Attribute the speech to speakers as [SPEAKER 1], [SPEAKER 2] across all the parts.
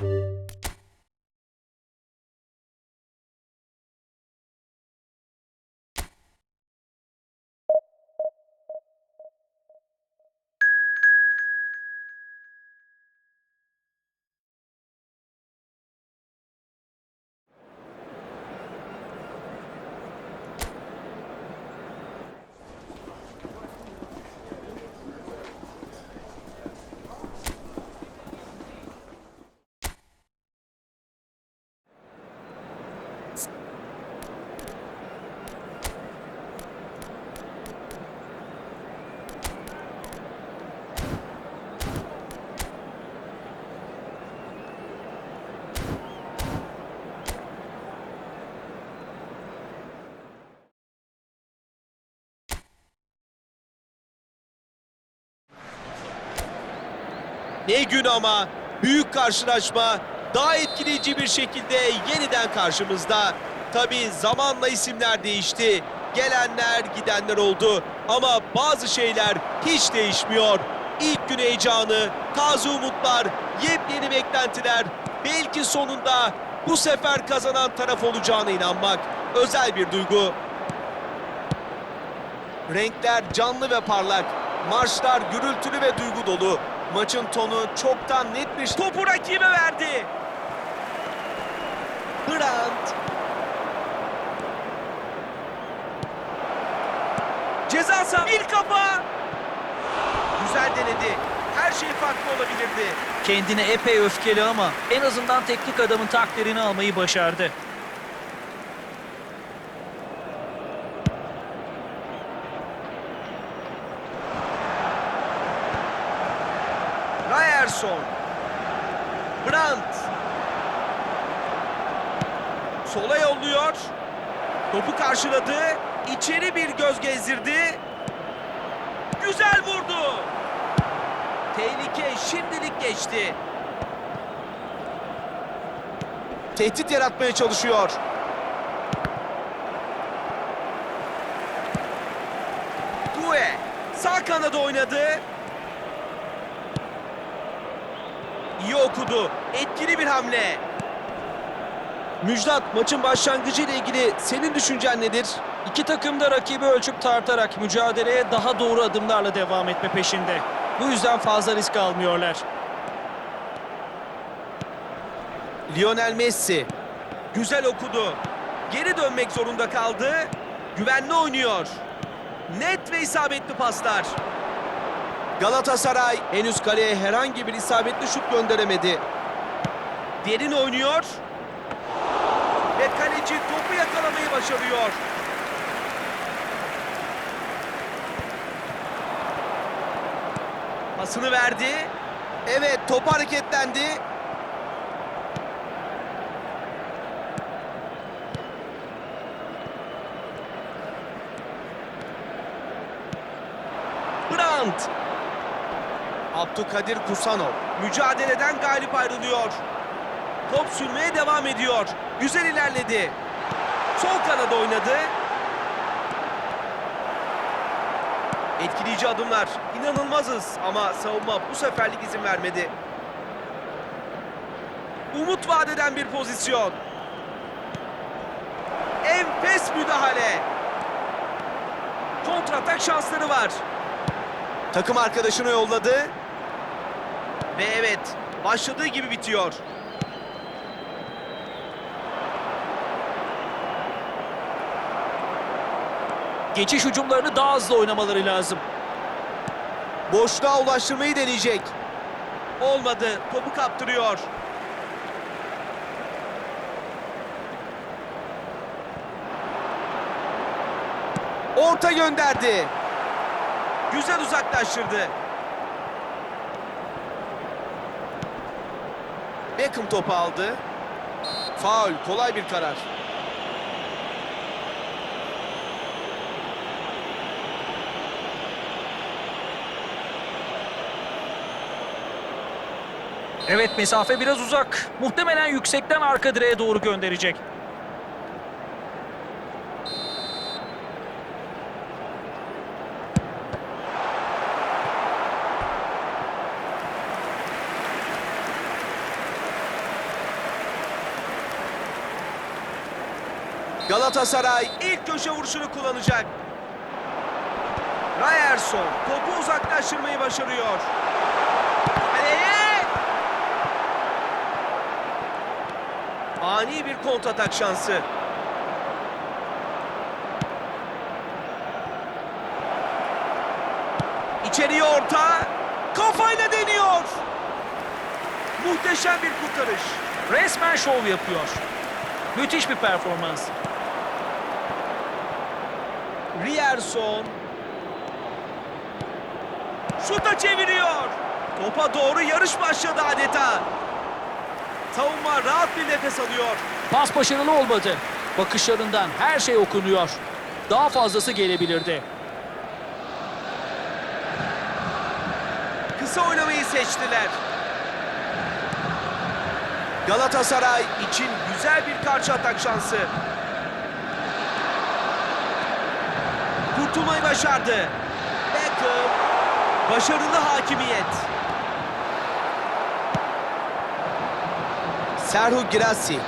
[SPEAKER 1] Bye. Ne gün ama büyük karşılaşma daha etkileyici bir şekilde yeniden karşımızda. Tabi zamanla isimler değişti. Gelenler gidenler oldu ama bazı şeyler hiç değişmiyor. İlk gün heyecanı, taze umutlar, yepyeni beklentiler. Belki sonunda bu sefer kazanan taraf olacağına inanmak özel bir duygu. Renkler canlı ve parlak. Marşlar gürültülü ve duygu dolu. Maçın tonu çoktan net bir... Topu rakibe verdi. Brandt. Ceza sahası. Bir kafa. Güzel denedi. Her şey farklı olabilirdi.
[SPEAKER 2] Kendine epey öfkeli ama en azından teknik adamın takdirini almayı başardı.
[SPEAKER 1] Ryerson. Brandt. Sola yolluyor. Topu karşıladı. İçeri bir göz gezdirdi. Güzel vurdu. Tehlike şimdilik geçti. Tehdit yaratmaya çalışıyor. Due sağ kanada oynadı. İyi okudu. Etkili bir hamle. Müjdat maçın başlangıcı ile ilgili senin düşüncen nedir?
[SPEAKER 2] İki takım da rakibi ölçüp tartarak mücadeleye daha doğru adımlarla devam etme peşinde. Bu yüzden fazla risk almıyorlar.
[SPEAKER 1] Lionel Messi güzel okudu. Geri dönmek zorunda kaldı. Güvenli oynuyor. Net ve isabetli paslar. Galatasaray henüz kaleye herhangi bir isabetli şut gönderemedi. Derin oynuyor. Ve kaleci topu yakalamayı başarıyor. Pasını verdi. Evet top hareketlendi. Brandt. Abdülkadir Kusanov mücadeleden galip ayrılıyor. Top sürmeye devam ediyor. Güzel ilerledi. Sol kanada oynadı. Etkileyici adımlar. İnanılmazız ama savunma bu seferlik izin vermedi. Umut vadeden bir pozisyon. Enfes müdahale. Kontratak şansları var. Takım arkadaşını yolladı. Ve evet, başladığı gibi bitiyor.
[SPEAKER 2] Geçiş hücumlarını daha hızlı oynamaları lazım.
[SPEAKER 1] Boşluğa ulaştırmayı deneyecek. Olmadı, topu kaptırıyor. Orta gönderdi. Güzel uzaklaştırdı. Beckham topu aldı. Faul, kolay bir karar.
[SPEAKER 2] Evet mesafe biraz uzak. Muhtemelen yüksekten arka direğe doğru gönderecek.
[SPEAKER 1] Galatasaray ilk köşe vuruşunu kullanacak. Ryerson topu uzaklaştırmayı başarıyor. Ani bir kontratak şansı. İçeriye orta. Kafayla deniyor. Muhteşem bir kurtarış.
[SPEAKER 2] Resmen şov yapıyor. Müthiş bir performans.
[SPEAKER 1] Rierson. Şuta çeviriyor. Topa doğru yarış başladı adeta. Savunma rahat bir nefes alıyor.
[SPEAKER 2] Pas başarılı olmadı. Bakışlarından her şey okunuyor. Daha fazlası gelebilirdi.
[SPEAKER 1] Kısa oynamayı seçtiler. Galatasaray için güzel bir karşı atak şansı. Kurtulmayı başardı. Beckham. Başarılı hakimiyet. Serhu Girassi.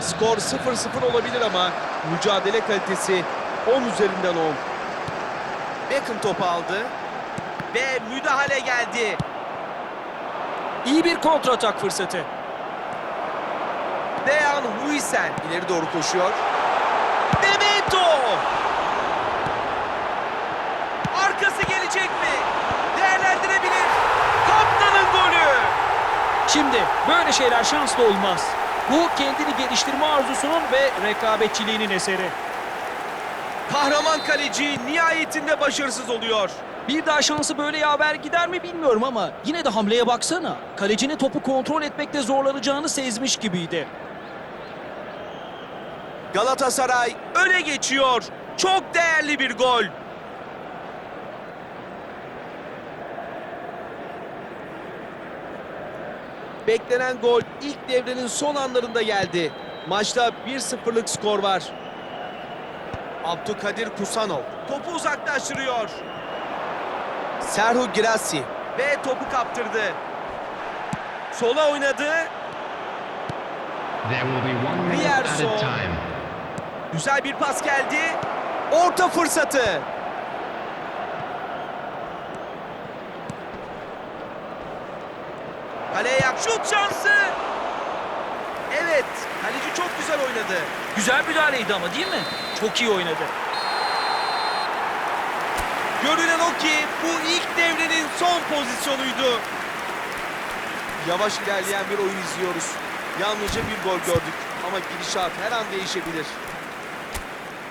[SPEAKER 1] Skor 0-0 olabilir ama mücadele kalitesi 10 üzerinden 10. Beckham topu aldı ve müdahale geldi.
[SPEAKER 2] İyi bir kontratak fırsatı.
[SPEAKER 1] Dejan Huijsen ileri doğru koşuyor. Bebeto! Arkası gelecek mi?
[SPEAKER 2] Şimdi böyle şeyler şanslı olmaz. Bu kendini geliştirme arzusunun ve rekabetçiliğinin eseri.
[SPEAKER 1] Kahraman kaleci nihayetinde başarısız oluyor.
[SPEAKER 2] Bir daha şansı böyle yaver gider mi bilmiyorum ama yine de hamleye baksana. Kalecinin topu kontrol etmekte zorlanacağını sezmiş gibiydi.
[SPEAKER 1] Galatasaray öne geçiyor. Çok değerli bir gol. Beklenen gol ilk devrenin son anlarında geldi. Maçta 1-0'lık skor var. Abdülkadir Kusanov topu uzaklaştırıyor. Serhu Girassi ve topu kaptırdı. Sola oynadı. Rierson. Güzel bir pas geldi. Orta fırsatı. Kaleye yak şut şansı. Evet, kaleci çok güzel oynadı.
[SPEAKER 2] Güzel müdahaleydi ama değil mi? Çok iyi oynadı.
[SPEAKER 1] Görünen o ki bu ilk devrenin son pozisyonuydu. Yavaş ilerleyen bir oyun izliyoruz. Yalnızca bir gol gördük ama gidişat her an değişebilir.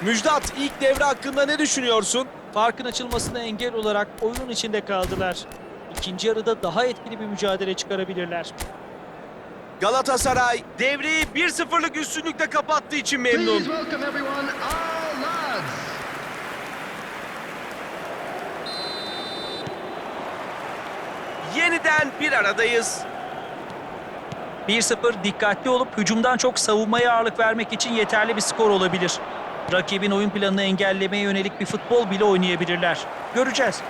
[SPEAKER 1] Müjdat ilk devre hakkında ne düşünüyorsun?
[SPEAKER 2] Farkın açılmasına engel olarak oyunun içinde kaldılar. İkinci yarıda daha etkili bir mücadele çıkarabilirler.
[SPEAKER 1] Galatasaray devreyi 1-0'lık üstünlükle kapattığı için memnun. Yeniden bir aradayız.
[SPEAKER 2] 1-0 dikkatli olup hücumdan çok savunmaya ağırlık vermek için yeterli bir skor olabilir. Rakibin oyun planını engellemeye yönelik bir futbol bile oynayabilirler. Göreceğiz.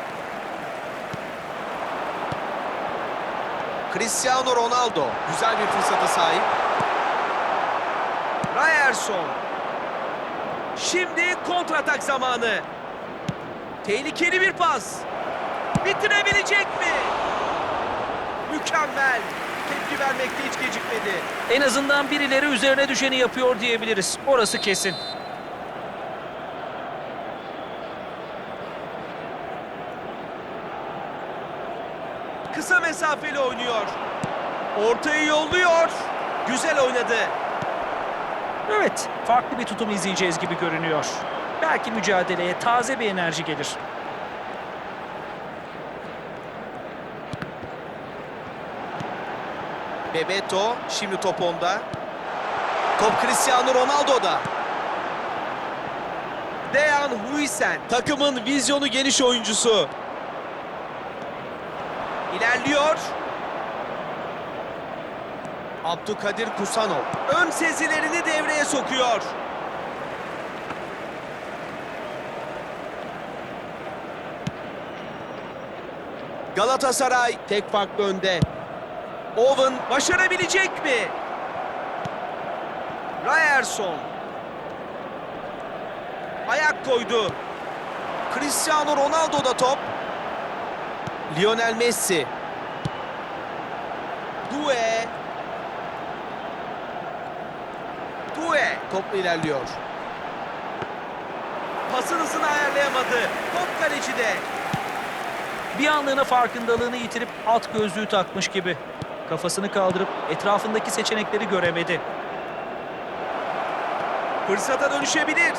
[SPEAKER 1] Cristiano Ronaldo güzel bir fırsata sahip. Ryerson. Şimdi kontratak zamanı. Tehlikeli bir pas. Bitirebilecek mi? Mükemmel. Tepki vermekte hiç gecikmedi.
[SPEAKER 2] En azından birileri üzerine düşeni yapıyor diyebiliriz. Orası kesin.
[SPEAKER 1] Kısa mesafeli oynuyor. Ortayı yolluyor. Güzel oynadı.
[SPEAKER 2] Evet, farklı bir tutum izleyeceğiz gibi görünüyor. Belki mücadeleye taze bir enerji gelir.
[SPEAKER 1] Bebeto şimdi top onda. Top Cristiano Ronaldo'da. Dejan Huijsen takımın vizyonu geniş oyuncusu. İlerliyor. Abdülkadir Kusanov ön sezilerini devreye sokuyor. Galatasaray tek farklı önde. Owen başarabilecek mi? Ryerson. Ayak koydu. Cristiano Ronaldo da top. Lionel Messi. Due. Due topla ilerliyor. Pasın hızını ayarlayamadı. Top kalecide.
[SPEAKER 2] Bir anlığına farkındalığını yitirip at gözlüğü takmış gibi. Kafasını kaldırıp etrafındaki seçenekleri göremedi.
[SPEAKER 1] Fırsata dönüşebilir.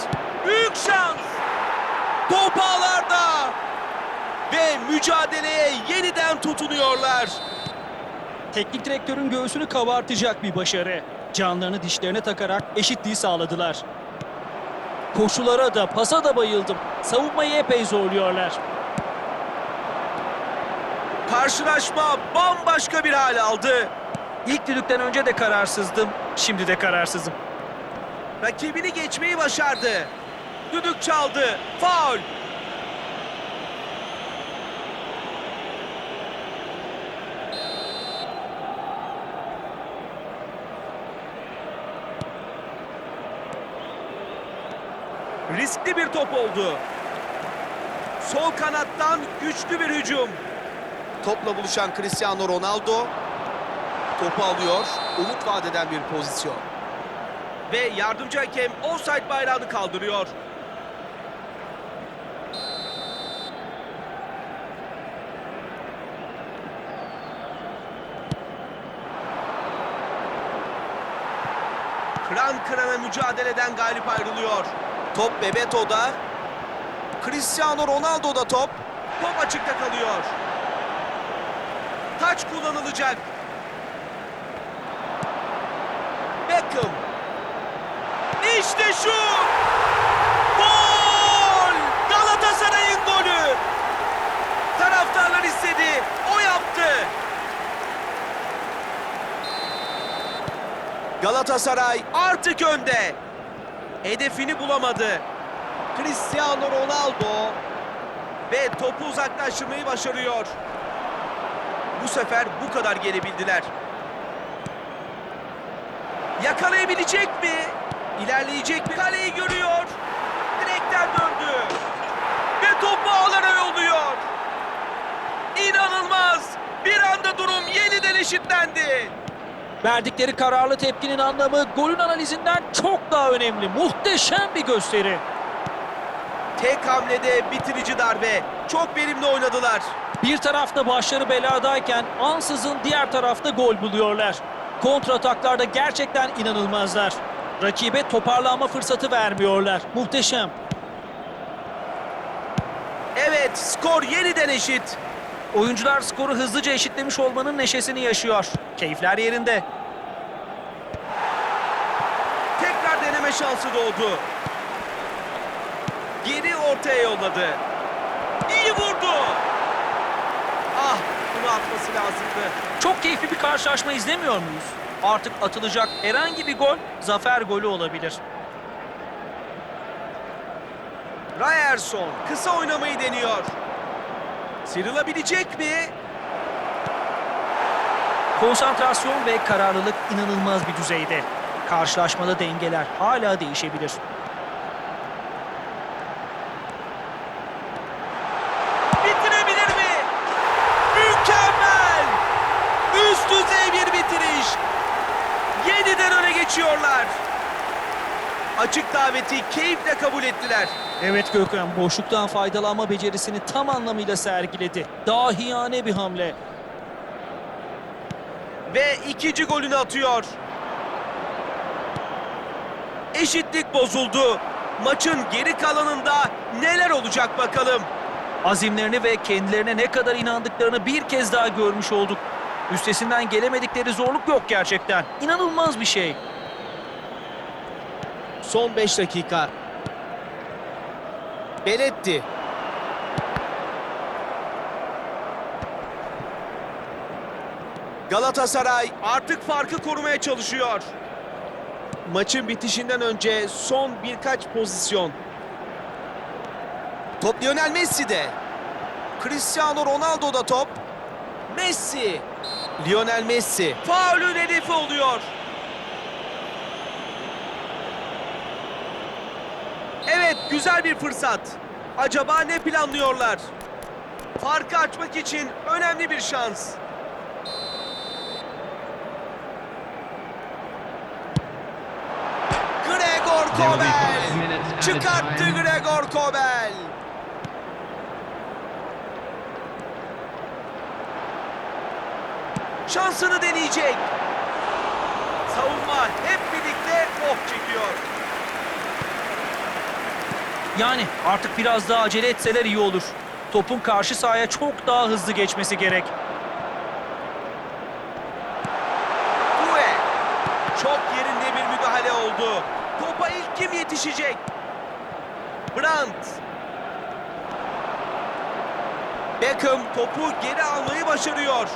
[SPEAKER 1] Büyük şans. Top ağlarda. Ve mücadeleye yeniden tutunuyorlar.
[SPEAKER 2] Teknik direktörün göğsünü kabartacak bir başarı. Canlarını dişlerine takarak eşitliği sağladılar. Koşulara da pasa da bayıldım. Savunmayı epey zorluyorlar.
[SPEAKER 1] Karşılaşma bambaşka bir hal aldı.
[SPEAKER 2] İlk düdükten önce de kararsızdım, şimdi de kararsızım.
[SPEAKER 1] Rakibini geçmeyi başardı. Düdük çaldı. Faul. Riskli bir top oldu. Sol kanattan güçlü bir hücum. Topla buluşan Cristiano Ronaldo topu alıyor. Umut vadeden bir pozisyon. Ve yardımcı hakem offside bayrağını kaldırıyor. Kıran kırana mücadeleden galip ayrılıyor. Top Bebeto'da. Cristiano Ronaldo'da top. Top açıkta kalıyor. Taç kullanılacak. Beckham. İşte şu! Gol! Galatasaray'ın golü! Taraftarlar istedi, o yaptı. Galatasaray artık önde. Hedefini bulamadı. Cristiano Ronaldo ve topu uzaklaştırmayı başarıyor. Bu sefer bu kadar gelebildiler. Yakalayabilecek mi? İlerleyecek mi? Kaleyi görüyor. Direkten döndü. Ve topu ağlara yolluyor. İnanılmaz. Bir anda durum yeniden eşitlendi.
[SPEAKER 2] Verdikleri kararlı tepkinin anlamı golün analizinden çok daha önemli. Muhteşem bir gösteri.
[SPEAKER 1] Tek hamlede bitirici darbe. Çok verimli oynadılar.
[SPEAKER 2] Bir tarafta başları beladayken ansızın diğer tarafta gol buluyorlar. Kontrataklarda gerçekten inanılmazlar. Rakibe toparlanma fırsatı vermiyorlar. Muhteşem.
[SPEAKER 1] Evet, skor yeniden eşit.
[SPEAKER 2] Oyuncular skoru hızlıca eşitlemiş olmanın neşesini yaşıyor. Keyifler yerinde.
[SPEAKER 1] Tekrar deneme şansı doğdu. Geri ortaya yolladı. İyi vurdu. Ah, bunu atması lazımdı.
[SPEAKER 2] Çok keyifli bir karşılaşma izlemiyor muyuz? Artık atılacak herhangi bir gol zafer golü olabilir.
[SPEAKER 1] Ryerson kısa oynamayı deniyor. Sıyrılabilecek mi?
[SPEAKER 2] Konsantrasyon ve kararlılık inanılmaz bir düzeyde. Karşılaşmada dengeler hala değişebilir.
[SPEAKER 1] Bitirebilir mi? Mükemmel! Üst düzey bir bitiriş. Yeniden öne geçiyorlar. Açık daveti keyifle kabul ettiler.
[SPEAKER 2] Evet Gökhan, boşluktan faydalanma becerisini tam anlamıyla sergiledi. Dahiyane bir hamle.
[SPEAKER 1] Ve ikinci golünü atıyor. Eşitlik bozuldu. Maçın geri kalanında neler olacak bakalım.
[SPEAKER 2] Azimlerini ve kendilerine ne kadar inandıklarını bir kez daha görmüş olduk. Üstesinden gelemedikleri zorluk yok gerçekten. İnanılmaz bir şey.
[SPEAKER 1] Son 5 dakika. Beletti. Galatasaray artık farkı korumaya çalışıyor. Maçın bitişinden önce son birkaç pozisyon. Top Lionel Messi'de. Cristiano Ronaldo'da top. Messi. Lionel Messi. Faulün hedefi oluyor. Evet Güzel bir fırsat. Acaba ne planlıyorlar? Farkı açmak için önemli bir şans. Gregor Kobel. Çıkarttı. Gregor Kobel. Şansını deneyecek. Savunma hep birlikte oh çekiyor.
[SPEAKER 2] Yani artık biraz daha acele etseler iyi olur. Topun karşı sahaya çok daha hızlı geçmesi gerek.
[SPEAKER 1] Kue. Çok yerinde bir müdahale oldu. Topa ilk kim yetişecek? Brandt. Beckham topu geri almayı başarıyor.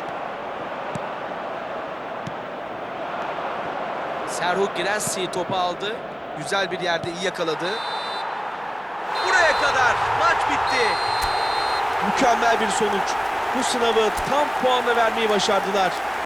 [SPEAKER 1] Serhu Girassi topu aldı. Güzel bir yerde iyi yakaladı. Buraya kadar maç bitti. Mükemmel bir sonuç. Bu sınavı tam puanla vermeyi başardılar.